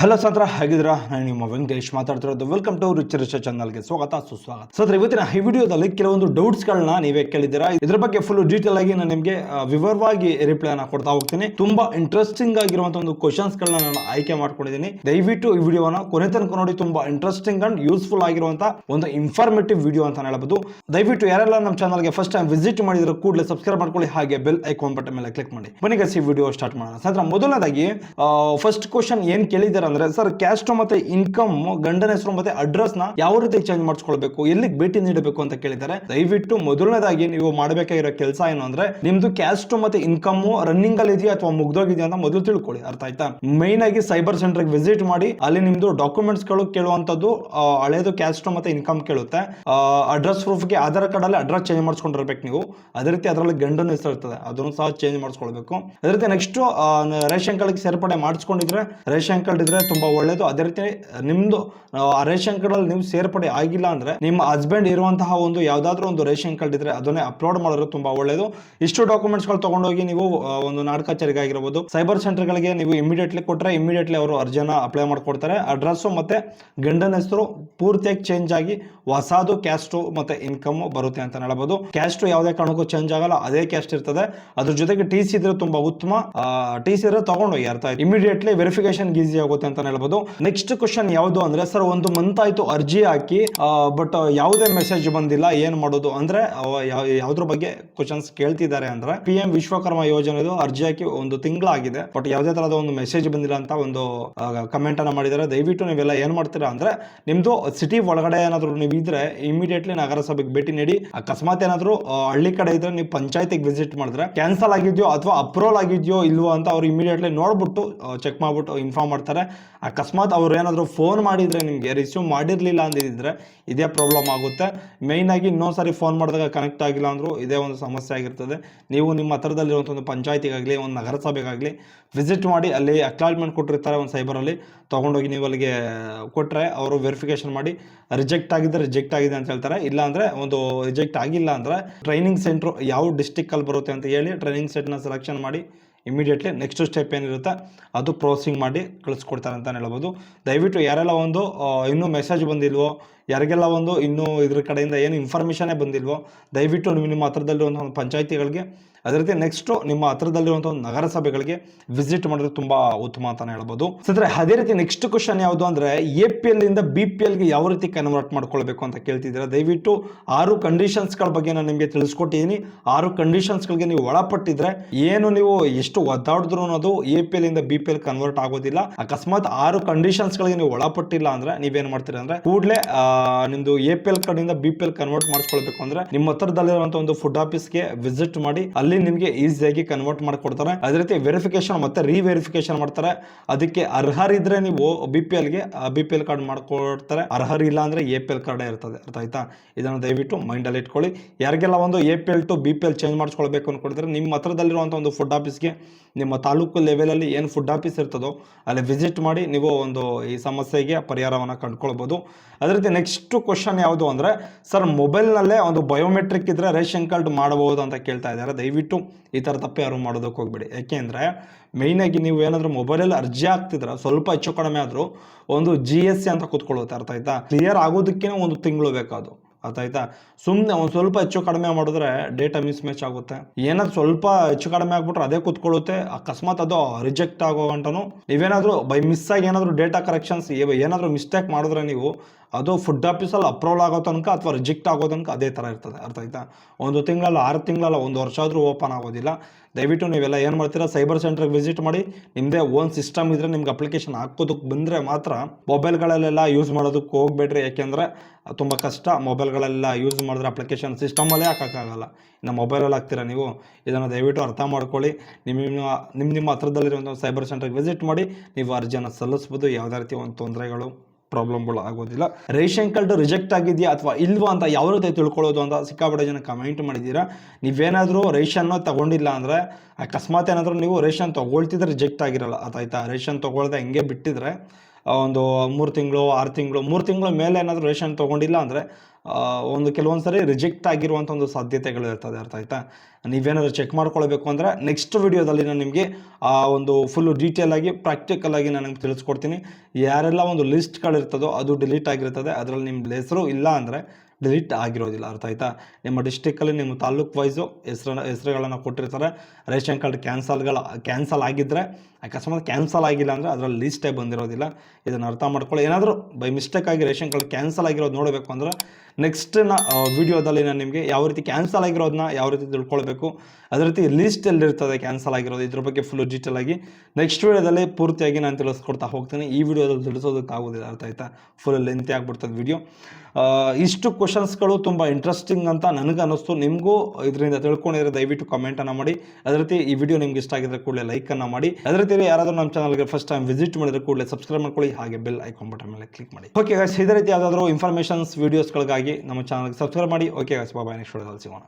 Hello ಸಂತ್ರ ಹೇಗಿದ್ರ ನಾನು ನಿಮ್ಮ ವೆಂಕಟೇಶ್ ಮಾತಾಡ್ತಿರೋದು. ವೆಲ್ಕಮ್ ಟು ರಿಚ್ ರಿಚ್ ಚಾನಲ್ಗೆ ಸ್ವಾಗತ, ಸುಸ್ವಾಗತ. ಸತ್ರ, ಇವತ್ತಿನ ಈ ವಿಡಿಯೋದಲ್ಲಿ ಕೆಲವೊಂದು ಡೌಟ್ಸ್ಗಳನ್ನ ನೀವೇ ಕೇಳಿದ್ದೀರಾ? ಇದ್ರ ಬಗ್ಗೆ ಫುಲ್ ಡೀಟೇಲ್ ಆಗಿ ನಾನು ನಿಮಗೆ ವಿವರವಾಗಿ ರಿಪ್ಲೈ ಅನ್ನ ಕೊಡ್ತಾ ಹೋಗ್ತೀನಿ. ತುಂಬಾ ಇಂಟ್ರೆಸ್ಟಿಂಗ್ ಆಗಿರುವಂತಹ ಒಂದು ಕ್ವಶನ್ಸ್ಗಳನ್ನ ನಾನು ಆಯ್ಕೆ ಮಾಡ್ಕೊಂಡಿದ್ದೀನಿ. ದಯವಿಟ್ಟು ಈ ವಿಡಿಯೋನ ಕೊನೆ ತನಕ ನೋಡಿ. ತುಂಬಾ ಇಂಟ್ರೆಸ್ಟಿಂಗ್ ಅಂಡ್ ಯೂಸ್ಫುಲ್ ಆಗಿರುವಂತಹ ಒಂದು ಇನ್ಫಾರ್ಮೇಟಿವ್ ವಿಡಿಯೋ ಅಂತ ಹೇಳಬಹುದು ದಯವಿಟ್ಟು ಯಾರೆಲ್ಲ ನಮ್ಮ ಚಾನಲ್ಗೆ ಫಸ್ಟ್ ಟೈಮ್ ವಿಸಿಟ್ ಮಾಡಿದ್ರೆ ಕೂಡಲೇ ಸಬ್ಸ್ಕ್ರೈಬ್ ಮಾಡ್ಕೊಳ್ಳಿ. ಹಾಗೆ ಬೆಲ್ ಐಕಾನ್ ಬಟನ್ ಮೇಲೆ ಕ್ಲಿಕ್ ಮಾಡಿ. ಬನ್ನಿ ಈ ವಿಡಿಯೋ ಸ್ಟಾರ್ಟ್ ಮಾಡೋಣ. ಸರ್ ಮೊದಲನೇದಾಗಿ ಫಸ್ಟ್ ಕ್ವಶನ್ ಏನ್ ಕೇಳಿದ್ದಾರೆ ಅಂದ್ರೆ ಸರ್ ಕ್ಯಾಸ್ಟ್ ಮತ್ತೆ ಇನ್ಕಮ್ ಗಂಡನ ಹೆಸರು ಮತ್ತೆ ಅಡ್ರೆಸ್ನ ಯಾವ ರೀತಿ ಚೇಂಜ್ ಮಾಡಿಸ್ಕೊಳ್ಬೇಕು, ಎಲ್ಲಿಗೆ ಭೇಟಿ ನೀಡಬೇಕು ಅಂತ ಕೇಳಿದ್ದಾರೆ. ದಯವಿಟ್ಟು ಮೊದಲನೇದಾಗಿ ನೀವು ಮಾಡಬೇಕಾಗಿರೋ ಕೆಲಸ ಏನು ಅಂದ್ರೆ ನಿಮ್ದು ಕ್ಯಾಸ್ಟ್ ಮತ್ತೆ ಇನ್ಕಮ್ ರನ್ನಿಂಗ್ ಅಲ್ಲಿ ಇದೆಯಾ ಅಥವಾ ಮುಗ್ದೋಗಿದೆಯಾ ಅಂತ ಮೊದಲು ತಿಳ್ಕೊಳ್ಳಿ, ಅರ್ಥ ಆಯ್ತಾ? ಮೈನ್ ಆಗಿ ಸೈಬರ್ ಸೆಂಟರ್ ವಿಸಿಟ್ ಮಾಡಿ, ಅಲ್ಲಿ ನಿಮ್ದು ಡಾಕ್ಯುಮೆಂಟ್ಸ್ಗಳು ಕೇಳುವಂತದ್ದು ಹಳೇದು ಕ್ಯಾಸ್ಟ್ ಮತ್ತೆ ಇನ್ಕಮ್ ಕೇಳುತ್ತೆ. ಅಡ್ರೆಸ್ ಪ್ರೂಫ್ಗೆ ಆಧಾರ್ ಕಾರ್ಡ್ ಅಲ್ಲಿ ಅಡ್ರೆಸ್ ಚೇಂಜ್ ಮಾಡಿಸ್ಕೊಂಡಿರ್ಬೇಕು ನೀವು. ಅದೇ ರೀತಿ ಅದರಲ್ಲಿ ಗಂಡನ ಹೆಸರು ಇರ್ತದೆ, ಅದನ್ನು ಸಹ ಚೇಂಜ್ ಮಾಡಿಸ್ಕೊಳ್ಬೇಕು. ಅದೇ ರೀತಿ ನೆಕ್ಸ್ಟ್ ರೇಷನ್ ಕಾರ್ಡ್ ಸೇರ್ಪಡೆ ಮಾಡಿಸ್ಕೊಂಡಿದ್ರೆ, ರೇಷನ್ ಕಾರ್ಡ್ ಇದ್ರೆ ತುಂಬಾ ಒಳ್ಳೇದು. ಅದೇ ರೀತಿ, ನಿಮ್ದು ರೇಷನ್ ಕಾರ್ಡ್ ಅಲ್ಲಿ ನೀವು ಸೇರ್ಪಡೆ ಆಗಿಲ್ಲ ಅಂದ್ರೆ ನಿಮ್ಮ ಹಸ್ಬೆಂಡ್ ಇರುವಂತಹ ಒಂದು ಯಾವ್ದಾದ್ರು ಒಂದು ರೇಷನ್ ಕಾರ್ಡ್ ಇದ್ರೆ ಅದನ್ನೇ ಅಪ್ಲೋಡ್ ಮಾಡೋದು ತುಂಬಾ ಒಳ್ಳೇದು. ಇಷ್ಟು ಡಾಕ್ಯುಮೆಂಟ್ಸ್ಗಳು ತಗೊಂಡೋಗಿ ನೀವು ಒಂದು ಕಚೇರಿಗೆ ಆಗಿರ್ಬೋದು ಸೈಬರ್ ಸೆಂಟರ್ ಗಳಿಗೆ ನೀವು ಇಮಿಡಿಯೇಟ್ಲಿ ಕೊಟ್ರೆ ಇಮಿಡಿಯೇಟ್ಲಿ ಅವರು ಅರ್ಜಿನ ಅಪ್ಲೈ ಮಾಡ್ಕೊಡ್ತಾರೆ. ಅಡ್ರೆಸ್ ಮತ್ತೆ ಗಂಡನ ಹೆಸರು ಪೂರ್ತಿಯಾಗಿ ಚೇಂಜ್ ಆಗಿ ಹೊಸದು ಕ್ಯಾಸ್ಟ್ ಮತ್ತೆ ಇನ್ಕಮ್ ಬರುತ್ತೆ ಅಂತ ಹೇಳ್ಬೋದು. ಕ್ಯಾಸ್ಟ್ ಯಾವುದೇ ಕಾರಣಕ್ಕೂ ಚೇಂಜ್ ಆಗಲ್ಲ, ಅದೇ ಕ್ಯಾಸ್ಟ್ ಇರ್ತದೆ. ಅದ್ರ ಜೊತೆಗೆ ಟಿ ಸಿ ಇದ್ರೆ ತುಂಬಾ ಉತ್ತಮ. ಟಿ ಸಿ ಇದ್ರೆ ತಗೊಂಡೋಗಿ ಅರ್ಥ ಇಮಿಡಿಯೇಟ್ಲಿ ವೆರಿಫಿಕೇಶನ್ ಈಸಿ ಆಗುತ್ತೆ ಅಂತ ಹೇಳ್ಬೋದು. ನೆಕ್ಸ್ಟ್ ಕ್ವಶನ್ ಯಾವುದು ಅಂದ್ರೆ ಸರ್ ಒಂದು ಮಂತ್ ಆಯ್ತು ಅರ್ಜಿ ಹಾಕಿ ಬಟ್ ಯಾವುದೇ ಮೆಸೇಜ್ ಬಂದಿಲ್ಲ, ಏನ್ ಮಾಡೋದು ಅಂದ್ರೆ ಯಾವ್ದ್ರ ಬಗ್ಗೆ ಕ್ವಶನ್ಸ್ ಕೇಳ್ತಿದ್ದಾರೆ ಅಂದ್ರೆ ಪಿ ಎಂ ವಿಶ್ವಕರ್ಮ ಯೋಜನೆದು ಅರ್ಜಿ ಹಾಕಿ ಒಂದು ತಿಂಗಳಾಗಿದೆ. ಬಟ್ ಯಾವುದೇ ತರಹದ ಒಂದು ಮೆಸೇಜ್ ಬಂದಿಲ್ಲ ಅಂತ ಒಂದು ಕಮೆಂಟ್ ಅನ್ನ ಮಾಡಿದ್ದಾರೆ. ದಯವಿಟ್ಟು ನೀವೆಲ್ಲ ಏನ್ ಮಾಡ್ತೀರಾ ಅಂದ್ರೆ, ನಿಮ್ದು ಸಿಟಿ ಒಳಗಡೆ ಏನಾದ್ರು ನೀವು ಇದ್ರೆ ಇಮಿಡಿಯೇಟ್ಲಿ ನಗರಸಭೆಗೆ ಭೇಟಿ ನೀಡಿ. ಅಕಸ್ಮಾತ್ ಏನಾದ್ರು ಹಳ್ಳಿ ಕಡೆ ಇದ್ರೆ ನೀವು ಪಂಚಾಯತಿಗೆ ವಿಸಿಟ್ ಮಾಡಿದ್ರೆ ಕ್ಯಾನ್ಸಲ್ ಆಗಿದ್ಯೋ ಅಥವಾ ಅಪ್ರೂವಲ್ ಆಗಿದ್ಯೋ ಇಲ್ವೋ ಅಂತ ಅವ್ರು ಇಮಿಡಿಯೇಟ್ಲಿ ನೋಡ್ಬಿಟ್ಟು ಚೆಕ್ ಮಾಡ್ಬಿಟ್ಟು ಇನ್ಫಾರ್ಮ್ ಮಾಡ್ತಾರೆ. ಅಕಸ್ಮಾತ್ ಅವ್ರು ಏನಾದರೂ ಫೋನ್ ಮಾಡಿದರೆ ನಿಮಗೆ ರಿಸೀವ್ ಮಾಡಿರಲಿಲ್ಲ ಅಂದಿದ್ದರೆ ಇದೇ ಪ್ರಾಬ್ಲಮ್ ಆಗುತ್ತೆ. ಮೇಯ್ನಾಗಿ ಇನ್ನೊಂದು ಸಾರಿ ಫೋನ್ ಮಾಡಿದಾಗ ಕನೆಕ್ಟ್ ಆಗಿಲ್ಲ ಅಂದರೂ ಇದೇ ಒಂದು ಸಮಸ್ಯೆ ಆಗಿರ್ತದೆ. ನೀವು ನಿಮ್ಮ ಹತ್ರದಲ್ಲಿರುವಂಥ ಒಂದು ಪಂಚಾಯತಿಗಾಗಲಿ, ಒಂದು ನಗರಸಭೆಗಾಗಲಿ ವಿಸಿಟ್ ಮಾಡಿ ಅಲ್ಲಿ ಅಕ್ಲಾಟ್ಮೆಂಟ್ ಕೊಟ್ಟಿರ್ತಾರೆ ಒಂದು ಸೈಬರಲ್ಲಿ ತೊಗೊಂಡೋಗಿ ನೀವು ಅಲ್ಲಿಗೆ ಕೊಟ್ಟರೆ ಅವರು ವೆರಿಫಿಕೇಷನ್ ಮಾಡಿ ರಿಜೆಕ್ಟ್ ಆಗಿದ್ರೆ ರಿಜೆಕ್ಟ್ ಆಗಿದೆ ಅಂತ ಹೇಳ್ತಾರೆ. ಇಲ್ಲಾಂದರೆ ಒಂದು ರಿಜೆಕ್ಟ್ ಆಗಿಲ್ಲ ಅಂದರೆ ಟ್ರೈನಿಂಗ್ ಸೆಂಟ್ರು ಯಾವ ಡಿಸ್ಟಿಕ್ಕಲ್ಲಿ ಬರುತ್ತೆ ಅಂತ ಹೇಳಿ ಟ್ರೈನಿಂಗ್ ಸೆಂಟ್ನ ಸೆಲೆಕ್ಷನ್ ಮಾಡಿ ಇಮಿಡಿಯೇಟ್ಲಿ ನೆಕ್ಸ್ಟ್ ಸ್ಟೆಪ್ ಏನಿರುತ್ತೆ, ಅದು ಪ್ರೋಸಿಂಗ್ ಮಾಡಿ ಕಳಿಸ್ಕೊಡ್ತಾರೆ ಅಂತಲೇ ಹೇಳ್ಬೋದು. ದಯವಿಟ್ಟು ಯಾರೆಲ್ಲ ಒಂದು ಇನ್ನೂ ಮೆಸೇಜ್ ಬಂದಿಲ್ವೋ, ಯಾರಿಗೆಲ್ಲ ಒಂದು ಇನ್ನೂ ಇದ್ರ ಕಡೆಯಿಂದ ಏನು ಇನ್ಫಾರ್ಮೇಷನೇ ಬಂದಿಲ್ವೋ, ದಯವಿಟ್ಟು ನಿಮ್ಮ ಹತ್ರದಲ್ಲಿ ಒಂದು ಪಂಚಾಯತಿಗಳಿಗೆ ಅದೇ ರೀತಿ ನೆಕ್ಸ್ಟ್ ನಿಮ್ಮ ಹತ್ರದಲ್ಲಿರುವಂಥ ಒಂದು ನಗರಸಭೆಗಳಿಗೆ ವಿಸಿಟ್ ಮಾಡೋದು ತುಂಬಾ ಉತ್ತಮ ಅಂತ ಹೇಳ್ಬೋದು. ಸದ್ರೆ, ಅದೇ ರೀತಿ ನೆಕ್ಸ್ಟ್ ಕ್ವಶನ್ ಯಾವುದು ಅಂದ್ರೆ ಎ ಪಿ ಎಲ್ ಇಂದ ಬಿ ಪಿ ಎಲ್ಗೆ ಯಾವ ರೀತಿ ಕನ್ವರ್ಟ್ ಮಾಡ್ಕೊಳ್ಬೇಕು ಅಂತ ಕೇಳ್ತಿದ್ದೀರಾ? ದಯವಿಟ್ಟು ಆರು ಕಂಡೀಷನ್ಸ್ಗಳ ಬಗ್ಗೆ ನಾನು ನಿಮಗೆ ತಿಳಿಸ್ಕೊಟ್ಟಿದ್ದೀನಿ ಆರು ಕಂಡೀಷನ್ಸ್ಗಳಿಗೆ ನೀವು ಒಳಪಟ್ಟಿದ್ರೆ ಏನು ನೀವು ಎಷ್ಟು ಒದ್ದಾಡಿದ್ರು ಅನ್ನೋದು ಎ ಪಿ ಎಲ್ ಇಂದ ಬಿ ಪಿ ಎಲ್ ಕನ್ವರ್ಟ್ ಆಗೋದಿಲ್ಲ. ಅಕಸ್ಮಾತ್ ಆರು ಕಂಡೀಷನ್ಸ್ಗಳಿಗೆ ನೀವು ಒಳಪಟ್ಟಿಲ್ಲ ಅಂದ್ರೆ ನೀವೇನ್ ಮಾಡ್ತೀರಾ ಅಂದ್ರೆ ಕೂಡಲೇ ನಿಮ್ದು ಎ ಪಿ ಎಲ್ ಕಡೆಯಿಂದ ಬಿ ಪಿ ಎಲ್ ಕನ್ವರ್ಟ್ ಮಾಡಿಸ್ಕೊಳ್ಬೇಕು ಅಂದ್ರೆ ನಿಮ್ಮ ಹತ್ರದಲ್ಲಿರುವಂತ ಒಂದು ಫುಡ್ ಆಫೀಸ್ಗೆ ವಿಸಿಟ್ ಮಾಡಿ ಅಲ್ಲಿ ನಿಮಗೆ ಈಸಿಯಾಗಿ ಕನ್ವರ್ಟ್ ಮಾಡಿಕೊಡ್ತಾರೆ. ಅದೇ ರೀತಿ ವೆರಿಫಿಕೇಶನ್ ಮತ್ತೆ ರಿವೆರಿಫಿಕೇಶನ್ ಮಾಡ್ತಾರೆ. ಅದಕ್ಕೆ ಅರ್ಹರಿದ್ರೆ ನೀವು ಬಿ ಪಿ ಎಲ್ಗೆ ಬಿ ಪಿ ಎಲ್ ಕಾರ್ಡ್ ಮಾಡ್ಕೊಡ್ತಾರೆ. ಅರ್ಹರಿಲ್ಲ ಅಂದ್ರೆ ಎ ಪಿ ಎಲ್ ಕಾರ್ಡೇ ಇರ್ತದೆ. ಅರ್ಥ ಆಯ್ತಾ? ಇದನ್ನು ದಯವಿಟ್ಟು ಮೈಂಡಲ್ಲಿ ಇಟ್ಕೊಳ್ಳಿ. ಯಾರಿಗೆಲ್ಲ ಒಂದು A P L to B P L change ಮಾಡಿಸ್ಕೊಳ್ಬೇಕು ಅನ್ಕೊಳ್ತಾರೆ ನಿಮ್ಮ ಹತ್ರದಲ್ಲಿರುವಂಥ ಒಂದು ಫುಡ್ ಆಫೀಸ್ಗೆ ನಿಮ್ಮ ತಾಲೂಕು ಲೆವೆಲಲ್ಲಿ ಏನು ಫುಡ್ ಆಫೀಸ್ ಇರ್ತದೋ, ಅಲ್ಲಿ ವಿಸಿಟ್ ಮಾಡಿ ನೀವು ಒಂದು ಈ ಸಮಸ್ಯೆಗೆ ಪರಿಹಾರವನ್ನು ಕಂಡುಕೊಳ್ಬೋದು. ಅದೇ ರೀತಿ ನೆಕ್ಸ್ಟ್ ಕ್ವಶನ್ ಯಾವುದು ಅಂದರೆ, ಸರ್ ಮೊಬೈಲ್ನಲ್ಲೇ ಒಂದು ಬಯೋಮೆಟ್ರಿಕ್ ಇದ್ದರೆ ರೇಷನ್ ಕಾರ್ಡ್ ಮಾಡಬಹುದು ಅಂತ ಕೇಳ್ತಾ ಇದ್ದಾರೆ. ದಯವಿಟ್ಟು ಈ ಥರ ತಪ್ಪು ಯಾರು ಮಾಡೋದಕ್ಕೆ ಹೋಗ್ಬೇಡಿ. ಯಾಕೆಂದರೆ ಮೇಯ್ನಾಗಿ ನೀವು ಏನಾದರೂ ಮೊಬೈಲಲ್ಲಿ ಅರ್ಜಿ ಹಾಕ್ತಿದ್ರೆ ಸ್ವಲ್ಪ ಹೆಚ್ಚು ಕಡಿಮೆ ಆದರೂ ಒಂದು ಜಿ ಎಸ್ ಸಿ ಅಂತ ಕೂತ್ಕೊಳ್ಳುತ್ತೆ, ಅರ್ಥ ಆಯ್ತಾ? ಕ್ಲಿಯರ್ ಆಗೋದಕ್ಕೆ ಒಂದು ತಿಂಗಳು ಬೇಕಾದು ಅರ್ಥ ಆಯ್ತಾ? ಸುಮ್ಮನೆ ಒಂದು ಸ್ವಲ್ಪ ಹೆಚ್ಚು ಕಡಿಮೆ ಮಾಡಿದ್ರೆ ಡೇಟಾ ಮಿಸ್ ಮ್ಯಾಚ್ ಆಗುತ್ತೆ. ಏನಾದ್ರು ಸ್ವಲ್ಪ ಹೆಚ್ಚು ಕಡಿಮೆ ಆಗ್ಬಿಟ್ರೆ ಅದೇ ಕೂತ್ಕೊಳ್ಳುತ್ತೆ, ಅಕಸ್ಮಾತ್ ಅದು ರಿಜೆಕ್ಟ್ ಆಗೋ ಗಂಟನು. ನೀವೇನಾದರೂ ಬೈ ಮಿಸ್ ಆಗಿ ಏನಾದರೂ ಡೇಟಾ ಕರೆಕ್ಷನ್ಸ್ ಏನಾದರೂ ಮಿಸ್ಟೇಕ್ ಮಾಡಿದ್ರೆ ನೀವು ಅದು ಫುಡ್ ಆಫೀಸಲ್ಲಿ ಅಪ್ರೂವಲ್ ಆಗೋ ತನಕ ಅಥವಾ ರಿಜೆಕ್ಟ್ ಆಗೋ ತನಕ ಅದೇ ಥರ ಇರ್ತದೆ. ಅರ್ಥ ಆಯ್ತಾ? ಒಂದು ತಿಂಗಳಲ್ಲ, ಆರು ತಿಂಗಳಲ್ಲ, ಒಂದು ವರ್ಷ ಆದರೂ ಓಪನ್ ಆಗೋದಿಲ್ಲ. ದಯವಿಟ್ಟು ನೀವೆಲ್ಲ ಏನು ಮಾಡ್ತೀರಾ ಸೈಬರ್ ಸೆಂಟ್ರಿಗೆ ವಿಸಿಟ್ ಮಾಡಿ ನಿಮ್ಮದೇ ಓನ್ ಸಿಸ್ಟಮ್ ಇದ್ದರೆ ನಿಮ್ಗೆ ಅಪ್ಲಿಕೇಶನ್ ಹಾಕೋದಕ್ಕೆ ಬಂದರೆ ಮಾತ್ರ ಮೊಬೈಲ್ಗಳಲ್ಲೆಲ್ಲ ಯೂಸ್ ಮಾಡೋದಕ್ಕೆ ಹೋಗ್ಬೇಡ್ರಿ. ಯಾಕೆಂದರೆ ತುಂಬ ಕಷ್ಟ. ಮೊಬೈಲ್ಗಳೆಲ್ಲ ಯೂಸ್ ಮಾಡಿದ್ರೆ ಅಪ್ಲಿಕೇಶನ್ ಸಿಸ್ಟಮಲ್ಲೇ ಹಾಕೋಕ್ಕಾಗಲ್ಲ. ಇನ್ನು ಮೊಬೈಲಲ್ಲಿ ಹಾಕ್ತೀರಾ ನೀವು? ಇದನ್ನು ದಯವಿಟ್ಟು ಅರ್ಥ ಮಾಡ್ಕೊಳ್ಳಿ. ನಿಮ್ಮ ನಿಮ್ಮ ನಿಮ್ಮ ನಿಮ್ಮ ಹತ್ರದಲ್ಲಿರುವಂಥ ಸೈಬರ್ ಸೆಂಟ್ರಿಗೆ ವಿಸಿಟ್ ಮಾಡಿ, ನೀವು ಅರ್ಜಿಯನ್ನು ಸಲ್ಲಿಸ್ಬೋದು. ಯಾವುದೇ ರೀತಿ ಒಂದು ತೊಂದರೆಗಳು. ಪ್ರಾಬ್ಲಮ್ಗಳು ಆಗೋದಿಲ್ಲ. ರೇಷನ್ ಕಾರ್ಡ್ ರಿಜೆಕ್ಟ್ ಆಗಿದೆಯಾ ಅಥವಾ ಇಲ್ವಾ ಅಂತ ಯಾವ ರೀತಿ ತಿಳ್ಕೊಳ್ಳೋದು ಅಂತ ಸಿಕ್ಕಾಪಟ್ಟೆ ಜನ ಕಮೆಂಟ್ ಮಾಡಿದ್ದೀರಾ? ನೀವೇನಾದರೂ ರೇಷನ್ನ ತಗೊಂಡಿಲ್ಲ ಅಂದರೆ ಅಕಸ್ಮಾತ್ ಏನಾದರೂ ನೀವು ರೇಷನ್ ತೊಗೊಳ್ತಿದ್ರೆ ರಿಜೆಕ್ಟ್ ಆಗಿರಲ್ಲ. ಅದಾಯ್ತಾ ರೇಷನ್ ತೊಗೊಳ್ದೆ ಹಿಂಗೆ ಬಿಟ್ಟಿದ್ರೆ ಒಂದು ಮೂರು ತಿಂಗಳು, ಆರು ತಿಂಗಳು, ಮೂರು ತಿಂಗಳ ಮೇಲೆ ಏನಾದರೂ ರೇಷನ್ ತೊಗೊಂಡಿಲ್ಲ ಅಂದರೆ ಒಂದು ಕೆಲವೊಂದು ಸರಿ ರಿಜೆಕ್ಟ್ ಆಗಿರುವಂಥ ಒಂದು ಸಾಧ್ಯತೆಗಳು ಇರ್ತದೆ, ಅರ್ಥ ಆಯ್ತಾ? ನೀವೇನಾದರೂ ಚೆಕ್ ಮಾಡ್ಕೊಳ್ಬೇಕು ಅಂದರೆ ನೆಕ್ಸ್ಟ್ ವಿಡಿಯೋದಲ್ಲಿ ನಾನು ನಿಮಗೆ ಆ ಒಂದು ಫುಲ್ಲು ಡೀಟೇಲ್ ಆಗಿ ಪ್ರಾಕ್ಟಿಕಲ್ ಆಗಿ ನಾನು ನಿಮ್ಗೆ ತಿಳಿಸ್ಕೊಡ್ತೀನಿ. ಯಾರೆಲ್ಲ ಒಂದು ಲಿಸ್ಟ್ಗಳಿರ್ತದೋ ಅದು ಡಿಲೀಟ್ ಆಗಿರ್ತದೆ. ಅದರಲ್ಲಿ ನಿಮ್ಮ ಹೆಸರು ಇಲ್ಲ ಅಂದರೆ ಡಿಲೀಟ್ ಆಗಿರೋದಿಲ್ಲ, ಅರ್ಥ ಆಯ್ತಾ? ನಿಮ್ಮ ಡಿಸ್ಟಿಕ್ಕಲ್ಲಿ ನಿಮ್ಮ ತಾಲೂಕು ವೈಸು ಹೆಸರನ್ನ ಹೆಸರುಗಳನ್ನು ಕೊಟ್ಟಿರ್ತಾರೆ. ರೇಷನ್ ಕಾರ್ಡ್ ಕ್ಯಾನ್ಸಲ್ಗಳ ಕ್ಯಾನ್ಸಲ್ ಆಗಿದ್ದರೆ ಅಕಸ್ಮಾತ್ ಕ್ಯಾನ್ಸಲ್ ಆಗಿಲ್ಲ ಅಂದರೆ ಅದರಲ್ಲಿ ಲೀಸ್ಟೇ ಬಂದಿರೋದಿಲ್ಲ. ಇದನ್ನು ಅರ್ಥ ಮಾಡ್ಕೊಳ್ಳಿ. ಏನಾದರೂ ಬೈ ಮಿಸ್ಟೇಕ್ ಆಗಿ ರೇಷನ್ ಕಾರ್ಡ್ ಕ್ಯಾನ್ಸಲ್ ಆಗಿರೋದು ನೋಡಬೇಕು ಅಂದ್ರೆ ನೆಕ್ಸ್ಟ್ನ ವಿಡಿಯೋದಲ್ಲಿ ನಾನು ನಿಮಗೆ ಯಾವ ರೀತಿ ಕ್ಯಾನ್ಸಲ್ ಆಗಿರೋದನ್ನ ಯಾವ ರೀತಿ ತಿಳ್ಕೊಳ್ಬೇಕು, ಅದೇ ರೀತಿ ಲೀಸ್ಟ್ ಎಲ್ಲಿರ್ತದೆ ಕ್ಯಾನ್ಸಲ್ ಆಗಿರೋದು, ಇದ್ರ ಬಗ್ಗೆ ಫುಲ್ ಡೀಟೇಲ್ ಆಗಿ ನೆಕ್ಸ್ಟ್ ವೀಡಿಯೋದಲ್ಲಿ ಪೂರ್ತಿಯಾಗಿ ನಾನು ತಿಳಿಸ್ಕೊಡ್ತಾ ಹೋಗ್ತೀನಿ. ಈ ವಿಡಿಯೋದಲ್ಲಿ ತಿಳಿಸೋದಕ್ಕಾಗೋದಿಲ್ಲ ಅರ್ಥ ಆಯ್ತಾ? ಫುಲ್ ಲೆಂತಿ ಆಗಿಬಿಡ್ತದೆ ವಿಡಿಯೋ ಇಷ್ಟು ಕ್ವಶನ್ಸ್ಗಳು ತುಂಬ ಇಂಟ್ರೆಸ್ಟಿಂಗ್ ಅಂತ ನನಗೆ ಅನ್ನಿಸ್ತು. ನಿಮಗೂ ಇದರಿಂದ ತಿಳ್ಕೊಂಡಿದ್ರೆ ದಯವಿಟ್ಟು ಕಮೆಂಟನ್ನು ಮಾಡಿ. ಅದೇ ರೀತಿ ಈ ವಿಡಿಯೋ ನಿಮ್ಗೆ ಇಷ್ಟ ಆಗಿದ್ರೆ ಕೂಡಲೇ ಲೈಕನ್ನು ಮಾಡಿ. ಅದೇ ರೀತಿ ಯಾರಾದರೂ ನಮ್ಮ ಚಾನಲ್ಗೆ ಫಸ್ಟ್ ಟೈಮ್ ವಿಸಿಟ್ ಮಾಡಿದ್ರೆ ಕೂಡಲೇ ಸಬ್ಸ್ಕ್ರೈಬ್ ಮಾಡ್ಕೊಳ್ಳಿ, ಹಾಗೆ ಬೆಲ್ ಐಕಾನ್ ಬಟನ್ ಮೇಲೆ ಕ್ಲಿಕ್ ಮಾಡಿ. ಓಕೆ ಗಾಯ್ಸ್ ಇದೇ ರೀತಿ ಯಾವುದಾದ್ರೂ ಇನ್ಫಾರ್ಮೇಷನ್ಸ್ ವೀಡಿಯೋಸ್ಗಳಿಗಾಗಿ ನಮ್ಮ ಚಾನಲ್ಗೆ ಸಬ್ಸ್ಕ್ರೈಬ್ ಮಾಡಿ. ಓಕೆ ಗಾಯ್ಸ್ ಬಾಬಾ ನೆಕ್ಸ್ಟ್ ವಿಡಿಯೋದಲ್ಲಿ ಸಿಗೋಣ.